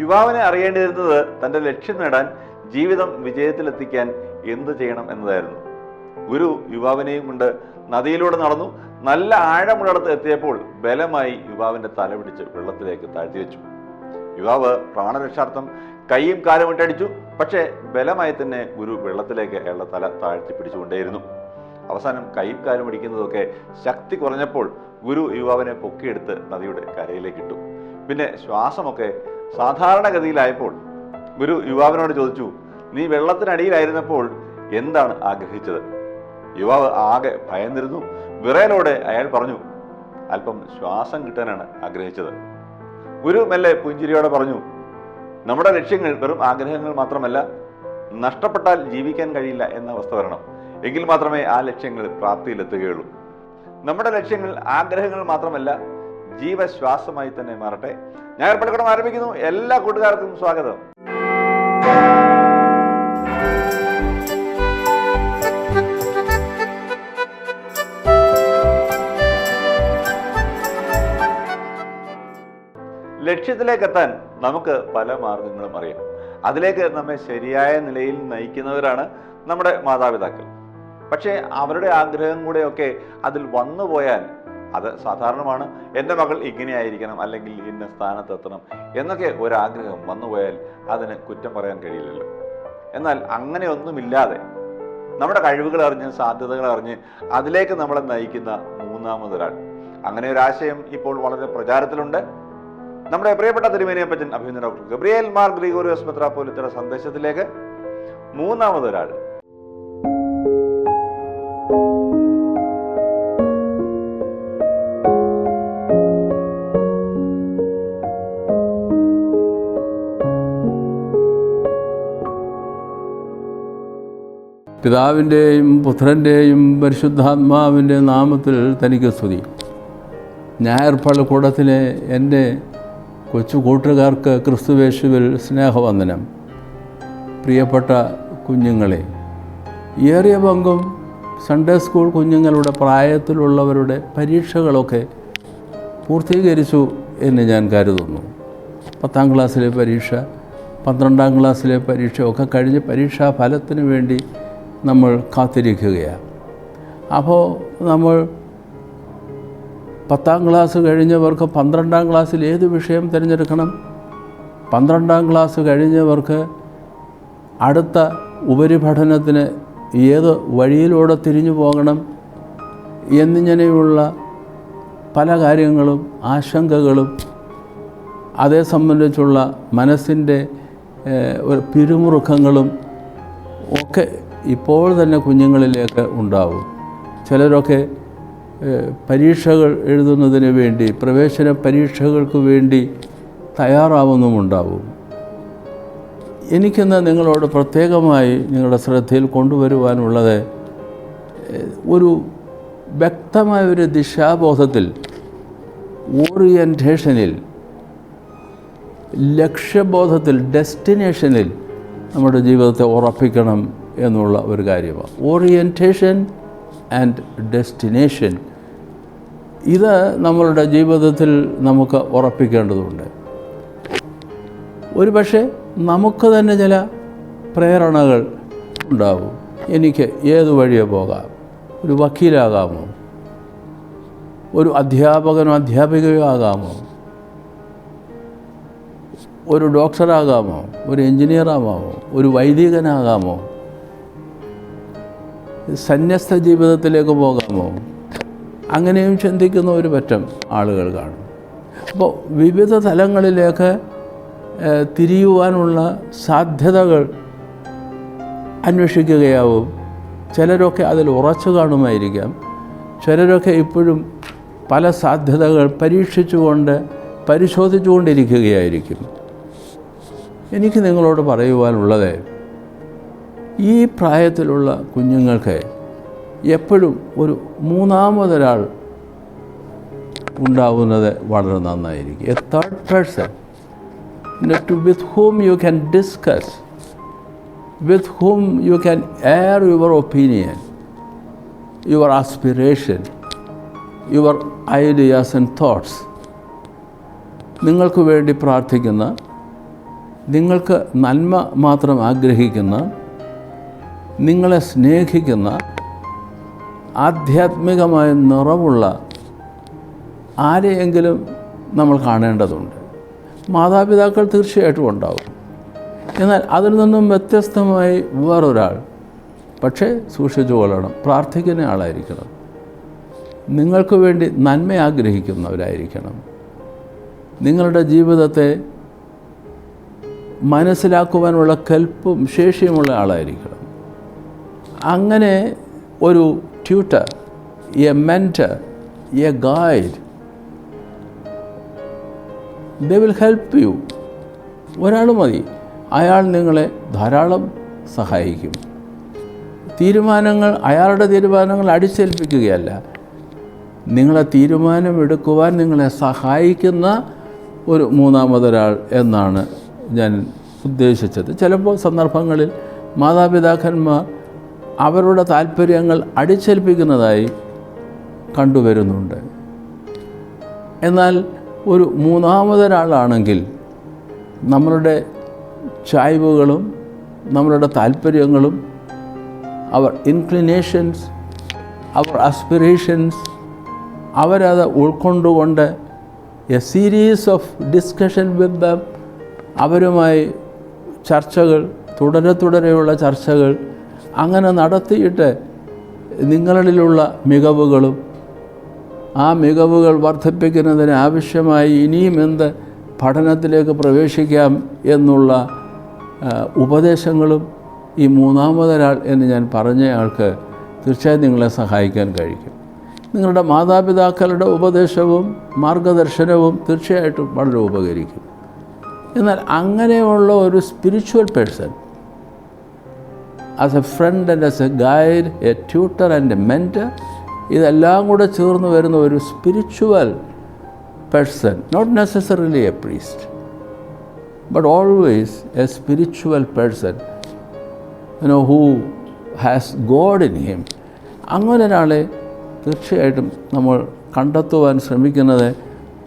യുവാവിനെ അറിയേണ്ടിയിരുന്നത് തന്റെ ലക്ഷ്യം നേടാൻ ജീവിതം വിജയത്തിലെത്തിക്കാൻ എന്തു ചെയ്യണം എന്നതായിരുന്നു. ഗുരു യുവാവിനെയും കൊണ്ട് നദിയിലൂടെ നടന്നു. നല്ല ആഴമുള്ളിടത്ത് എത്തിയപ്പോൾ ബലമായി യുവാവിന്റെ തല പിടിച്ച് വെള്ളത്തിലേക്ക് താഴ്ത്തി വെച്ചു. യുവാവ് പ്രാണരക്ഷാർത്ഥം കൈയും കാലും ഇട്ടടിച്ചു. പക്ഷേ ബലമായി തന്നെ ഗുരു വെള്ളത്തിലേക്ക് അയാളുടെ തല താഴ്ത്തി പിടിച്ചുകൊണ്ടേയിരുന്നു. അവസാനം കൈയും കാലും ഇടിക്കുന്നതൊക്കെ ശക്തി കുറഞ്ഞപ്പോൾ ഗുരു യുവാവിനെ പൊക്കിയെടുത്ത് നദിയുടെ കരയിലേക്ക് ഇട്ടു പിന്നെ ശ്വാസമൊക്കെ സാധാരണഗതിയിലായപ്പോൾ ഗുരു യുവാവിനോട് ചോദിച്ചു നീ വെള്ളത്തിനടിയിലായിരുന്നപ്പോൾ എന്താണ് ആഗ്രഹിച്ചത്? യുവാവ് ആകെ ഭയന്നിരുന്നു. വിറയലോടെ അയാൾ പറഞ്ഞു അല്പം ശ്വാസം കിട്ടാനാണ് ആഗ്രഹിച്ചത്. ഗുരു മെല്ലെ പുഞ്ചിരിയോടെ പറഞ്ഞു നമ്മുടെ ലക്ഷ്യങ്ങൾ വെറും ആഗ്രഹങ്ങൾ മാത്രമല്ല നഷ്ടപ്പെട്ടാൽ ജീവിക്കാൻ കഴിയില്ല എന്ന അവസ്ഥ വരണം. എങ്കിൽ മാത്രമേ ആ ലക്ഷ്യങ്ങൾ പ്രാപ്തിയിലെത്തുകയുള്ളൂ. നമ്മുടെ ലക്ഷ്യങ്ങൾ ആഗ്രഹങ്ങൾ മാത്രമല്ല ജീവശ്വാസമായി തന്നെ മാറട്ടെ. ഞാൻ ഏർപ്പെടുക്കണം ആരംഭിക്കുന്നു. എല്ലാ കൂട്ടുകാർക്കും സ്വാഗതം. ലക്ഷ്യത്തിലേക്ക് എത്താൻ നമുക്ക് പല മാർഗങ്ങളും അറിയാം. അതിലേക്ക് നമ്മെ ശരിയായ നിലയിൽ നയിക്കുന്നവരാണ് നമ്മുടെ മാതാപിതാക്കൾ. പക്ഷേ അവരുടെ ആഗ്രഹം കൂടെയൊക്കെ അതിൽ വന്നു പോയാൽ അത് സാധാരണമാണ്. എന്റെ മകൾ ഇങ്ങനെയായിരിക്കണം അല്ലെങ്കിൽ ഇന്ന സ്ഥാനത്തെത്തണം എന്നൊക്കെ ഒരാഗ്രഹം വന്നുപോയാൽ അതിന് കുറ്റം പറയാൻ കഴിയില്ലല്ലോ. എന്നാൽ അങ്ങനെയൊന്നുമില്ലാതെ നമ്മുടെ കഴിവുകൾ അറിഞ്ഞ് സാധ്യതകൾ അറിഞ്ഞ് അതിലേക്ക് നമ്മളെ നയിക്കുന്ന മൂന്നാമതൊരാൾ. അങ്ങനെ ഒരു ആശയം ഇപ്പോൾ വളരെ പ്രചാരത്തിലുണ്ട്. നമ്മുടെ പ്രിയപ്പെട്ട തിരുമേനിയപ്പച്ചൻ അഭിനന്ദ ഡോക്ടർ ഗബ്രിയേൽ മാർ ഗ്രിഗോറിയോസ് മെത്രാപ്പോലിത്തയുടെ സന്ദേശത്തിലേക്ക് മൂന്നാമതൊരാൾ പിതാവിന്റെയും പുത്രന്റെയും പരിശുദ്ധാത്മാവിന്റെ നാമത്തിൽ തനിക്ക് സ്തുതി. ഞായർ പള്ളിക്കൂടത്തിലെ എന്റെ കൊച്ചു കൂട്ടുകാർക്ക് ക്രിസ്തുവേശുവിൽ സ്നേഹവന്ദനം. പ്രിയപ്പെട്ട കുഞ്ഞുങ്ങളെ ഏറിയ പങ്കും സൺഡേ സ്കൂൾ കുഞ്ഞുങ്ങളുടെ പ്രായത്തിലുള്ളവരുടെ പരീക്ഷകളൊക്കെ പൂർത്തീകരിച്ചു എന്ന് ഞാൻ കരുതുന്നു. പത്താം ക്ലാസ്സിലെ പരീക്ഷ പന്ത്രണ്ടാം ക്ലാസ്സിലെ പരീക്ഷ ഒക്കെ കഴിഞ്ഞ് പരീക്ഷാ ഫലത്തിന് വേണ്ടി നമ്മൾ കാത്തിരിക്കുകയാണ്. അപ്പോൾ നമ്മൾ പത്താം ക്ലാസ് കഴിഞ്ഞവർക്ക് പന്ത്രണ്ടാം ക്ലാസ്സിൽ ഏത് വിഷയം തിരഞ്ഞെടുക്കണം? പന്ത്രണ്ടാം ക്ലാസ് കഴിഞ്ഞവർക്ക് അടുത്ത ഉപരിപഠനത്തിന് ഏത് വഴിയിലൂടെ തിരിഞ്ഞു പോകണം എന്നിങ്ങനെയുള്ള പല കാര്യങ്ങളും ആശങ്കകളും അതേ സംബന്ധിച്ചുള്ള മനസ്സിന്റെ ഒരു പിരിമുറുക്കങ്ങളും ഒക്കെ ഇപ്പോൾ തന്നെ കുഞ്ഞുങ്ങളിലേക്ക് ഉണ്ടാവും. ചിലരൊക്കെ പരീക്ഷകൾ എഴുതുന്നതിന് വേണ്ടി പ്രവേശന പരീക്ഷകൾക്ക് വേണ്ടി തയ്യാറാവുന്നുമുണ്ടാവും. എനിക്കിന്ന് നിങ്ങളോട് പ്രത്യേകമായി നിങ്ങളുടെ ശ്രദ്ധയിൽ കൊണ്ടുവരുവാനുള്ളത് ഒരു വ്യക്തമായ ഒരു ദിശാബോധത്തിൽ ഓറിയന്റേഷനിൽ ലക്ഷ്യബോധത്തിൽ ഡെസ്റ്റിനേഷനിൽ നമ്മുടെ ജീവിതത്തെ ഉറപ്പിക്കണം എന്നുള്ള ഒരു കാര്യമാണ്. ഓറിയന്റേഷൻ ആൻഡ് ഡെസ്റ്റിനേഷൻ ഇത് നമ്മളുടെ ജീവിതത്തിൽ നമുക്ക് ഉറപ്പിക്കേണ്ടതുണ്ട്. ഒരു പക്ഷേ നമുക്ക് തന്നെ ചില പ്രേരണകൾ ഉണ്ടാവും. എനിക്ക് ഏത് വഴിയെ പോകാം. ഒരു വക്കീലാകാമോ? ഒരു അധ്യാപകനോ അധ്യാപികയോ ആകാമോ? ഒരു ഡോക്ടറാകാമോ? ഒരു എഞ്ചിനീയറാകാമോ? ഒരു വൈദികനാകാമോ? സന്യസ്ത ജീവിതത്തിലേക്ക് പോകാമോ? അങ്ങനെയും ചിന്തിക്കുന്ന ഒരു പറ്റം ആളുകൾ കാണും. അപ്പോൾ വിവിധ തലങ്ങളിലേക്ക് തിരിയുവാനുള്ള സാധ്യതകൾ അന്വേഷിക്കുകയാവും. ചിലരൊക്കെ അതിൽ ഉറച്ചു കാണുമായിരിക്കാം. ചിലരൊക്കെ ഇപ്പോഴും പല സാധ്യതകൾ പരീക്ഷിച്ചുകൊണ്ട് പരിശോധിച്ചുകൊണ്ടിരിക്കുകയായിരിക്കും. എനിക്ക് നിങ്ങളോട് പറയുവാനുള്ളത് ഈ പ്രായത്തിലുള്ള കുഞ്ഞുങ്ങൾക്ക് എപ്പോഴും ഒരു മൂന്നാമതൊരാൾ ഉണ്ടാവുന്നത് വളരെ നന്നായിരിക്കും. A third person to with whom you can discuss with whom you can air your opinion your aspiration your ideas and thoughts നിങ്ങൾക്ക് വേണ്ടി പ്രാർത്ഥിക്കുന്ന നിങ്ങൾക്ക് നന്മ മാത്രം ആഗ്രഹിക്കുന്ന നിങ്ങളെ സ്നേഹിക്കുന്ന ആധ്യാത്മികമായ നിറവുള്ള ആരെയെങ്കിലും നമ്മൾ കാണേണ്ടതുണ്ട്. മാതാപിതാക്കൾ തീർച്ചയായിട്ടും ഉണ്ടാവും. എന്നാൽ അതിൽ നിന്നും വ്യത്യസ്തമായി വേറൊരാൾ പക്ഷേ സൂക്ഷിച്ചു കൊള്ളണം പ്രാർത്ഥിക്കുന്ന ആളായിരിക്കണം. നിങ്ങൾക്ക് വേണ്ടി നന്മ ആഗ്രഹിക്കുന്നവരായിരിക്കണം. നിങ്ങളുടെ ജീവിതത്തെ മനസ്സിലാക്കുവാനുള്ള കൽപ്പും ശേഷിയുമുള്ള ആളായിരിക്കണം. അങ്ങനെ ഒരു tutor a mentor, a guide they will help you ഒരാൾ മതി. അയാൾ നിങ്ങളെ ധാരാളം സഹായിക്കും. തീരുമാനങ്ങൾ അയാളുടെ തീരുമാനങ്ങൾ അടിച്ചേൽപ്പിക്കുകയല്ല. നിങ്ങളെ തീരുമാനമെടുക്കുവാൻ നിങ്ങളെ സഹായിക്കുന്ന ഒരു മൂന്നാമതൊരാൾ എന്നാണ് ഞാൻ ഉദ്ദേശിച്ചത്. ചിലപ്പോൾ സന്ദർഭങ്ങളിൽ മാതാപിതാക്കന്മാർ അവരുടെ താല്പര്യങ്ങൾ അടിച്ചേൽപ്പിക്കുന്നതായി കണ്ടുവരുന്നുണ്ട്. എന്നാൽ ഒരു മൂന്നാമതൊരാളാണെങ്കിൽ നമ്മളുടെ ചായ്വുകളും നമ്മളുടെ താല്പര്യങ്ങളും അവർ ഇൻക്ലിനേഷൻസ് അവർ അസ്പിറേഷൻസ് അവരത് ഉൾക്കൊണ്ടുകൊണ്ട് a series of discussion with them അവരുമായി ചർച്ചകൾ തുടരെ തുടരെയുള്ള ചർച്ചകൾ അങ്ങനെ നടത്തിയിട്ട് നിങ്ങളിലുള്ള മികവുകളും ആ മികവുകൾ വർദ്ധിപ്പിക്കുന്നതിന് ആവശ്യമായി ഇനിയും എന്ത് പഠനത്തിലേക്ക് പ്രവേശിക്കാം എന്നുള്ള ഉപദേശങ്ങളും ഈ മൂന്നാമതൊരാൾ എന്ന് ഞാൻ പറഞ്ഞയാൾക്ക് തീർച്ചയായും നിങ്ങളെ സഹായിക്കാൻ കഴിയും നിങ്ങളുടെ മാതാപിതാക്കളുടെ ഉപദേശവും മാർഗദർശനവും തീർച്ചയായിട്ടും വളരെ ഉപകരിക്കും. എന്നാൽ അങ്ങനെയുള്ള ഒരു spiritual person as a friend and as a guide a tutor and a mentor ഇതെല്ലാം കൂടെ ചേർന്ന് വരുന്ന ഒരു spiritual person not necessarily a priest but always a spiritual person you know who has God in him അങ്ങനെ ഒരാളെ തീർച്ചയായിട്ടും നമ്മൾ കണ്ടെത്തുവാൻ ശ്രമിക്കുന്നത്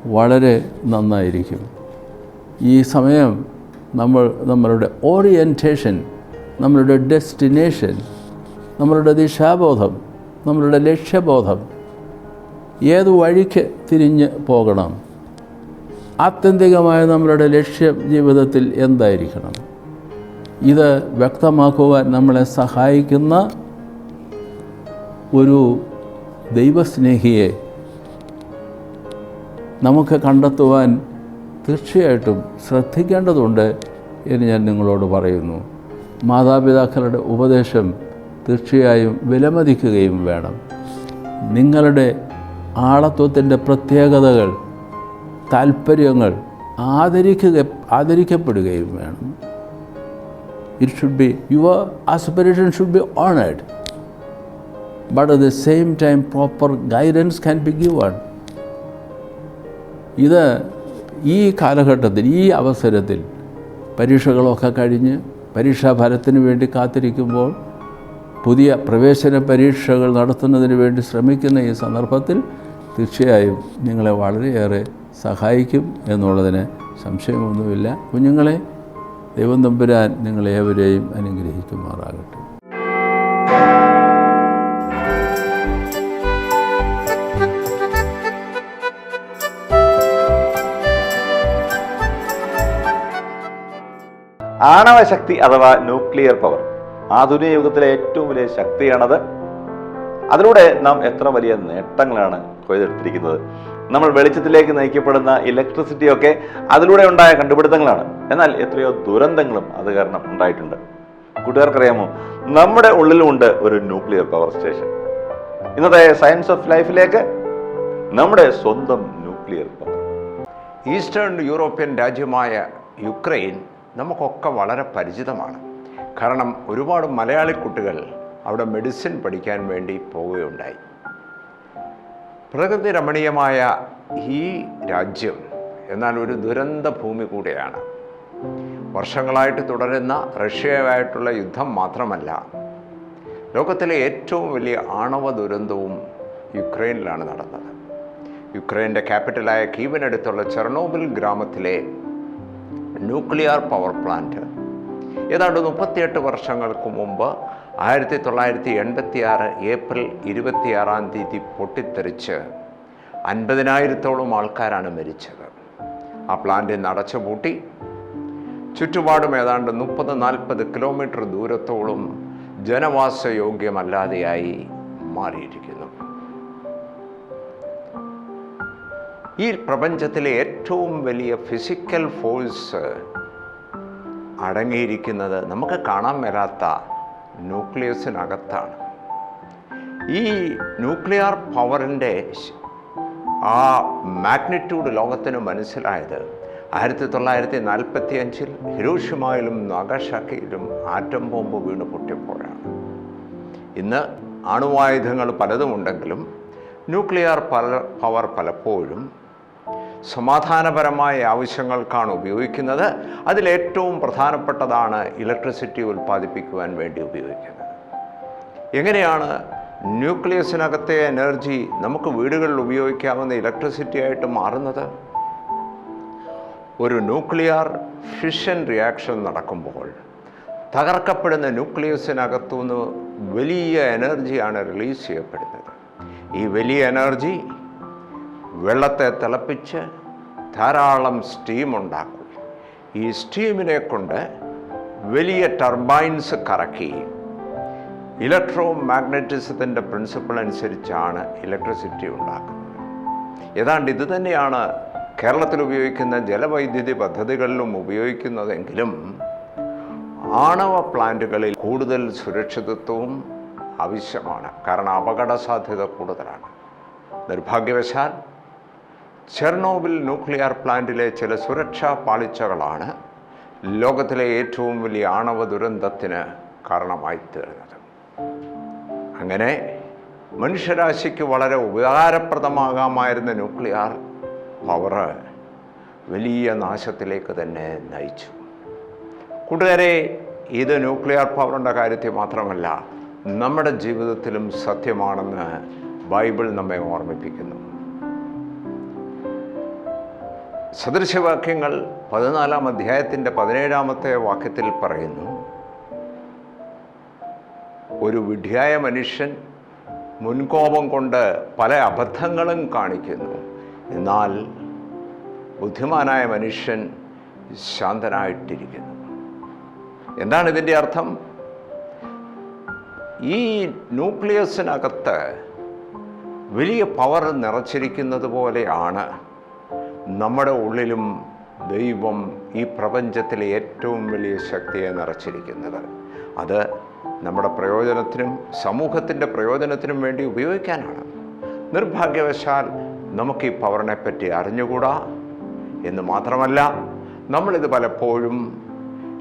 വളരെ നന്നായിരിക്കും. ഈ സമയം നമ്മൾ നമ്മളുടെ ഓറിയന്റേഷൻ നമ്മളുടെ ഡെസ്റ്റിനേഷൻ നമ്മളുടെ ദിശാബോധം നമ്മളുടെ ലക്ഷ്യബോധം ഏത് വഴിക്ക് തിരിഞ്ഞ് പോകണം? ആത്യന്തികമായ നമ്മളുടെ ലക്ഷ്യം ജീവിതത്തിൽ എന്തായിരിക്കണം? ഇത് വ്യക്തമാക്കുവാൻ നമ്മളെ സഹായിക്കുന്ന ഒരു ദൈവസ്നേഹിയെ നമുക്ക് കണ്ടെത്തുവാൻ തീർച്ചയായിട്ടും ശ്രദ്ധിക്കേണ്ടതുണ്ട് എന്ന് ഞാൻ നിങ്ങളോട് പറയുന്നു. മാതാപിതാക്കളുടെ ഉപദേശം തീർച്ചയായും വിലമതിക്കുകയും വേണം. നിങ്ങളുടെ ആളത്വത്തിന്റെ പ്രത്യേകതകൾ താല്പര്യങ്ങൾ ആദരിക്കുക ആദരിക്കപ്പെടുകയും വേണം. It should be your aspiration should be honoured but at the same time proper guidance can be given ഇത് ഈ കാലഘട്ടത്തിൽ ഈ അവസരത്തിൽ പരീക്ഷകളൊക്കെ കഴിഞ്ഞ് പരീക്ഷാഫലത്തിന് വേണ്ടി കാത്തിരിക്കുമ്പോൾ പുതിയ പ്രവേശന പരീക്ഷകൾ നടത്തുന്നതിന് വേണ്ടി ശ്രമിക്കുന്ന ഈ സന്ദർഭത്തിൽ തീർച്ചയായും നിങ്ങളെ വളരെയേറെ സഹായിക്കും എന്നുള്ളതിന് സംശയമൊന്നുമില്ല. കുഞ്ഞുങ്ങളെ ദൈവം തമ്പുരാൻ നിങ്ങളേവരെയും അനുഗ്രഹിക്കുമാറാകട്ടെ. ആണവശക്തി അഥവാ ന്യൂക്ലിയർ പവർ ആധുനിക യുഗത്തിലെ ഏറ്റവും വലിയ ശക്തിയാണത്. അതിലൂടെ നാം എത്ര വലിയ നേട്ടങ്ങളാണ് കൊയ്തെടുത്തിരിക്കുന്നത്. നമ്മൾ വെളിച്ചത്തിലേക്ക് നയിക്കപ്പെടുന്ന ഇലക്ട്രിസിറ്റി ഒക്കെ അതിലൂടെ ഉണ്ടായ കണ്ടുപിടുത്തങ്ങളാണ്. എന്നാൽ എത്രയോ ദുരന്തങ്ങളും അത് കാരണം ഉണ്ടായിട്ടുണ്ട്. കൂട്ടുകാർക്കറിയാമോ? നമ്മുടെ ഉള്ളിലുമുണ്ട് ഒരു ന്യൂക്ലിയർ പവർ സ്റ്റേഷൻ. ഇന്നത്തെ സയൻസ് ഓഫ് ലൈഫിലേക്ക് നമ്മുടെ സ്വന്തം ന്യൂക്ലിയർ പവർ. ഈസ്റ്റേൺ യൂറോപ്യൻ രാജ്യമായ യുക്രൈൻ നമുക്കൊക്കെ വളരെ പരിചിതമാണ്. കാരണം ഒരുപാട് മലയാളി കുട്ടികൾ അവിടെ മെഡിസിൻ പഠിക്കാൻ വേണ്ടി പോവുകയുണ്ടായി. പ്രകൃതി രമണീയമായ ഈ രാജ്യം എന്നാൽ ഒരു ദുരന്ത ഭൂമി കൂടിയാണ്. വർഷങ്ങളായിട്ട് തുടരുന്ന റഷ്യയുമായിട്ടുള്ള യുദ്ധം മാത്രമല്ല ലോകത്തിലെ ഏറ്റവും വലിയ ആണവ ദുരന്തവും യുക്രൈനിലാണ് നടന്നത്. യുക്രൈന്റെ ക്യാപിറ്റലായ കീവിനടുത്തുള്ള ചെർണോബിൽ ഗ്രാമത്തിലെ ന്യൂക്ലിയർ പവർ പ്ലാന്റ്. ഏതാണ്ട് മുപ്പത്തിയെട്ട് വർഷങ്ങൾക്ക് മുമ്പ് ആയിരത്തി തൊള്ളായിരത്തി എൺപത്തി ആറ് ഏപ്രിൽ ഇരുപത്തിയാറാം തീയതി പൊട്ടിത്തെറിച്ച് അൻപതിനായിരത്തോളം ആൾക്കാരാണ് മരിച്ചത്. ആ പ്ലാന്റ് അടച്ചുപൂട്ടി ചുറ്റുപാടും ഏതാണ്ട് മുപ്പത് നാൽപ്പത് കിലോമീറ്റർ ദൂരത്തോളം ജനവാസയോഗ്യമല്ലാതെയായി മാറിയിരിക്കുന്നു. ഈ പ്രപഞ്ചത്തിലെ ഏറ്റവും വലിയ ഫിസിക്കൽ ഫോഴ്സ് അടങ്ങിയിരിക്കുന്നത് നമുക്ക് കാണാൻ വരാത്ത ന്യൂക്ലിയസിനകത്താണ് ഈ ന്യൂക്ലിയർ പവറിന്റെ ആ മാഗ്നിറ്റ്യൂഡ് ലോകത്തിന് മനസ്സിലായത് ആയിരത്തി തൊള്ളായിരത്തി നാൽപ്പത്തി അഞ്ചിൽ ഹിരോഷിമയിലും നാഗാഷാക്കിയിലും ആറ്റം ബോംബ് വീണ് പൊട്ടിയപ്പോഴാണ്. ഇന്ന് അണുവായുധങ്ങൾ പലതുമുണ്ടെങ്കിലും ന്യൂക്ലിയർ പല പവർ പലപ്പോഴും സമാധാനപരമായ ആവശ്യങ്ങൾക്കാണ് ഉപയോഗിക്കുന്നത്. അതിലേറ്റവും പ്രധാനപ്പെട്ടതാണ് ഇലക്ട്രിസിറ്റി ഉൽപ്പാദിപ്പിക്കുവാൻ വേണ്ടി ഉപയോഗിക്കുന്നത്. എങ്ങനെയാണ് ന്യൂക്ലിയസിനകത്തെ എനർജി നമുക്ക് വീടുകളിൽ ഉപയോഗിക്കാവുന്ന ഇലക്ട്രിസിറ്റി ആയിട്ട് മാറുന്നത്? ഒരു ന്യൂക്ലിയർ ഫിഷൻ റിയാക്ഷൻ നടക്കുമ്പോൾ തകർക്കപ്പെടുന്ന ന്യൂക്ലിയസിനകത്തുനിന്ന് വലിയ എനർജിയാണ് റിലീസ് ചെയ്യപ്പെടുന്നത്. ഈ വലിയ എനർജി വെള്ളത്തെ തിളപ്പിച്ച് ധാരാളം സ്റ്റീം ഉണ്ടാക്കും. ഈ സ്റ്റീമിനെ കൊണ്ട് വലിയ ടർബൈൻസ് കറക്കി. ഇലക്ട്രോ മാഗ്നറ്റിസത്തിന്റെ പ്രിൻസിപ്പിൾ അനുസരിച്ചാണ് ഇലക്ട്രിസിറ്റി ഉണ്ടാക്കുന്നത്. ഏതാണ്ട് ഇത് തന്നെയാണ് കേരളത്തിൽ ഉപയോഗിക്കുന്ന ജലവൈദ്യുതി പദ്ധതികളിലും ഉപയോഗിക്കുന്നതെങ്കിലും ആണവ പ്ലാന്റുകളിൽ കൂടുതൽ സുരക്ഷിതത്വവും ആവശ്യമാണ്. കാരണം അപകട സാധ്യത കൂടുതലാണ്. നിർഭാഗ്യവശാൽ ചെർണോബിൽ ന്യൂക്ലിയർ പ്ലാന്റിലെ ചില സുരക്ഷാ പാളിച്ചകളാണ് ലോകത്തിലെ ഏറ്റവും വലിയ ആണവ ദുരന്തത്തിന് കാരണമായി തീർന്നത്. അങ്ങനെ മനുഷ്യരാശിക്ക് വളരെ ഉപകാരപ്രദമാകാമായിരുന്ന ന്യൂക്ലിയർ പവറ് വലിയ നാശത്തിലേക്ക് തന്നെ നയിച്ചു. കൂട്ടുകാരെ ഇത് ന്യൂക്ലിയർ പവറിന്റെ കാര്യത്തിൽ മാത്രമല്ല നമ്മുടെ ജീവിതത്തിലും സത്യമാണെന്ന് ബൈബിൾ നമ്മെ ഓർമ്മിപ്പിക്കുന്നു. സദൃശവാക്യങ്ങൾ പതിനാലാം അധ്യായത്തിന്റെ പതിനേഴാമത്തെ വാക്യത്തിൽ പറയുന്നു ഒരു വിഡ്ഢിയായ മനുഷ്യൻ മുൻകോപം കൊണ്ട് പല അബദ്ധങ്ങളും കാണിക്കുന്നു. എന്നാൽ ബുദ്ധിമാനായ മനുഷ്യൻ ശാന്തനായിട്ടിരിക്കുന്നു. എന്താണ് ഇതിന്റെ അർത്ഥം? ഈ ന്യൂക്ലിയസിനകത്ത് വലിയ പവർ നിറച്ചിരിക്കുന്നത് പോലെയാണ് നമ്മുടെ ഉള്ളിലും ദൈവം ഈ പ്രപഞ്ചത്തിലെ ഏറ്റവും വലിയ ശക്തിയെ നിറച്ചിരിക്കുന്നത്. അത് നമ്മുടെ പ്രയോജനത്തിനും സമൂഹത്തിന്റെ പ്രയോജനത്തിനും വേണ്ടി ഉപയോഗിക്കാനാണ്. നിർഭാഗ്യവശാൽ നമുക്ക് ഈ പവറിനെ പറ്റി അറിഞ്ഞുകൂടാ? എന്ന് മാത്രമല്ല നമ്മളിത് പലപ്പോഴും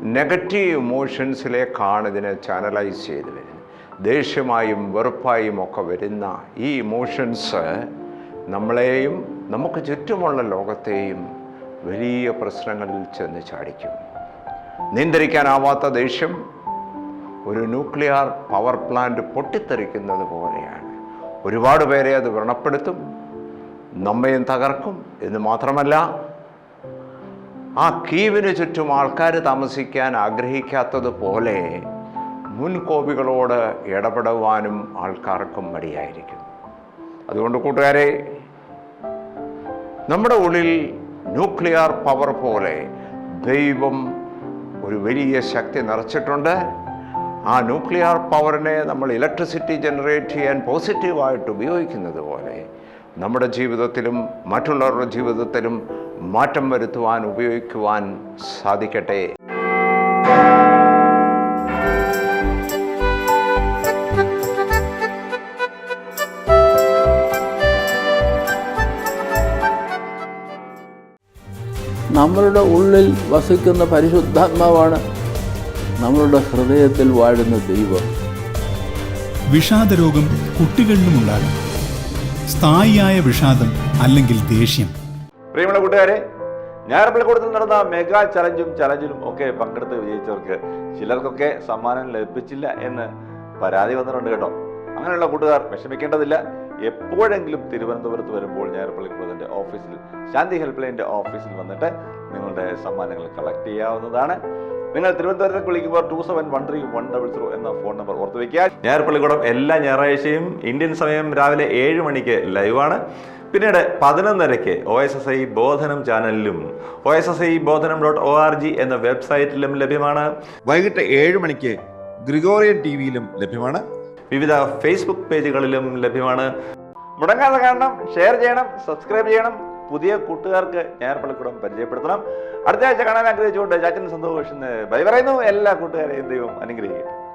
നെഗറ്റീവ് ഇമോഷൻസിലേക്കാണ് ഇതിനെ ചാനലൈസ് ചെയ്ത് വരുന്നത് ദേഷ്യമായും വെറുപ്പായും ഒക്കെ വരുന്ന ഈ ഇമോഷൻസ് നമ്മളെയും നമുക്ക് ചുറ്റുമുള്ള ലോകത്തെയും വലിയ പ്രശ്നങ്ങളിൽ ചെന്ന് ചാടിക്കും. നിയന്ത്രിക്കാനാവാത്ത ദേഷ്യം ഒരു ന്യൂക്ലിയർ പവർ പ്ലാന്റ് പൊട്ടിത്തെറിക്കുന്നത് പോലെയാണ്. ഒരുപാട് പേരെ അത് വ്രണപ്പെടുത്തും നമ്മയും തകർക്കും എന്ന് മാത്രമല്ല ആ കീവിന് ചുറ്റും ആൾക്കാർ താമസിക്കാൻ ആഗ്രഹിക്കാത്തതുപോലെ മുൻകോപികളോട് ഇടപെടുവാനും ആൾക്കാർക്കും മടിയായിരിക്കും. അതുകൊണ്ട് കൂട്ടുകാരെ നമ്മുടെ ഉള്ളിൽ ന്യൂക്ലിയർ പവർ പോലെ ദൈവം ഒരു വലിയ ശക്തി നിറച്ചിട്ടുണ്ട്. ആ ന്യൂക്ലിയർ പവറിനെ നമ്മൾ ഇലക്ട്രിസിറ്റി ജനറേറ്റ് ചെയ്യാൻ പോസിറ്റീവായിട്ട് ഉപയോഗിക്കുന്നത് പോലെ നമ്മുടെ ജീവിതത്തിലും മറ്റുള്ളവരുടെ ജീവിതത്തിലും മാറ്റം വരുത്തുവാൻ ഉപയോഗിക്കുവാൻ സാധിക്കട്ടെ. നമ്മളുടെ ഉള്ളിൽ വസിക്കുന്ന പരിശുദ്ധാത്മാവാണ് നമ്മളുടെ ഹൃദയത്തിൽ വാഴുന്ന ദൈവം. വിഷാദരോഗം കുട്ടികളിലും ഉണ്ടാകും. സ്ഥായിയായ വിഷാദം അല്ലെങ്കിൽ ദേഷ്യം. പ്രിയമുള്ള കൂട്ടുകാരെ ഞായറപ്പള്ളിക്കൂടത്തിൽ നടന്ന മെഗാ ചലഞ്ചും ചലഞ്ചിലും ഒക്കെ പങ്കെടുത്ത് വിജയിച്ചവർക്ക് ചിലർക്കൊക്കെ സമ്മാനം ലഭിച്ചില്ല എന്ന് പരാതി വന്നിട്ടുണ്ട് കേട്ടോ. അങ്ങനെയുള്ള കൂട്ടുകാർ വിഷമിക്കേണ്ടതില്ല. എപ്പോഴെങ്കിലും തിരുവനന്തപുരത്ത് വരുമ്പോൾ ഞായർപ്പള്ളിക്കൂടത്തിന്റെ ഓഫീസിൽ ശാന്തി ഹെൽപ്പ് ഓഫീസിൽ വന്നിട്ട് നിങ്ങളുടെ സമ്മാനങ്ങൾ കളക്ട് ചെയ്യാവുന്നതാണ്. നിങ്ങൾ തിരുവനന്തപുരത്തേക്ക് വിളിക്കുമ്പോൾ two seven one three one double zero എന്ന ഫോൺ നമ്പർ ഓർത്ത് വയ്ക്കുക. ഞായർപ്പള്ളിക്കൂടം എല്ലാ ഞായറാഴ്ചയും ഇന്ത്യൻ സമയം രാവിലെ ഏഴ് മണിക്ക് ലൈവാണ് പിന്നീട് പതിനൊന്നരയ്ക്ക് O S S I Bodhanam ചാനലിലും O S S I Bodhanam dot O R G എന്ന വെബ്സൈറ്റിലും ലഭ്യമാണ്. വൈകിട്ട് ഏഴ് മണിക്ക് ഗ്രിഗോറിയൻ ടി വിയിലും ലഭ്യമാണ്. വിവിധ ഫേസ്ബുക്ക് പേജുകളിലും ലഭ്യമാണ്. മുടങ്ങാതെ കാണണം ഷെയർ ചെയ്യണം സബ്സ്ക്രൈബ് ചെയ്യണം. പുതിയ കൂട്ടുകാർക്ക് ഞാൻ പള്ളിക്കൂടം പരിചയപ്പെടുത്തണം. അടുത്ത ആഴ്ച കാണാൻ ആഗ്രഹിച്ചുകൊണ്ട് ചാച്ചൻ സന്തോഷം ബൈ പറയുന്നു. എല്ലാ കൂട്ടുകാരെയും ദൈവം അനുഗ്രഹിക്കട്ടെ.